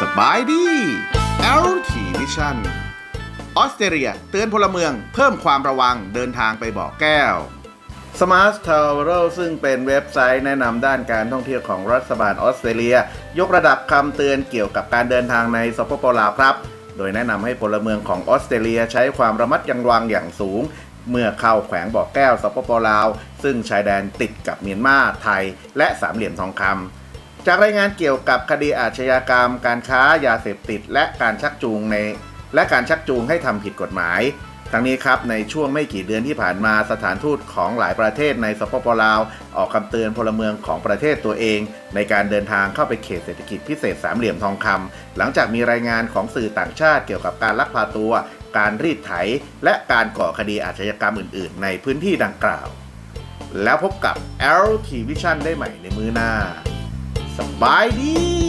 สบายดี l t Vision ออสเตรเลียเตือนพลเมืองเพิ่มความระวังเดินทางไปบ่อแก้ว Smart Travel ซึ่งเป็นเว็บไซต์แนะนำด้านการท่องเที่ยวของรัฐบาลออสเตรเลีย ยกระดับคำเตือนเกี่ยวกับการเดินทางในสปปลาวครับ โดยแนะนำให้พลเมืองของออสเตรเลียใช้ความระมัดยังวังอย่างสูง เมื่อเข้าแขวงบ่อแก้วสปปลาว ซึ่งชายแดนติดกับเมียนมาไทย และสามเหลี่ยมทองคำจากรายงานเกี่ยวกับคดีอาชญากรรม การค้ายาเสพติด และการชักจูงใน และการชักจูงให้ทำผิดกฎหมาย ทั้งนี้ครับในช่วงไม่กี่เดือนที่ผ่านมาสถานทูตของหลายประเทศในสปปลาว ออกคำเตือนพลเมืองของประเทศตัวเอง ในการเดินทางเข้าไปเขตเศรษฐกิจพิเศษสามเหลี่ยมทองคำหลังจากมีรายงานของสื่อต่างชาติเกี่ยวกับการลักพาตัว การรีดไถ และการก่อคดีอาชญากรรมอื่น ๆ ในพื้นที่ดังกล่าว แล้วพบกับ LT Vision ได้ใหม่ในมือหน้าสบายดี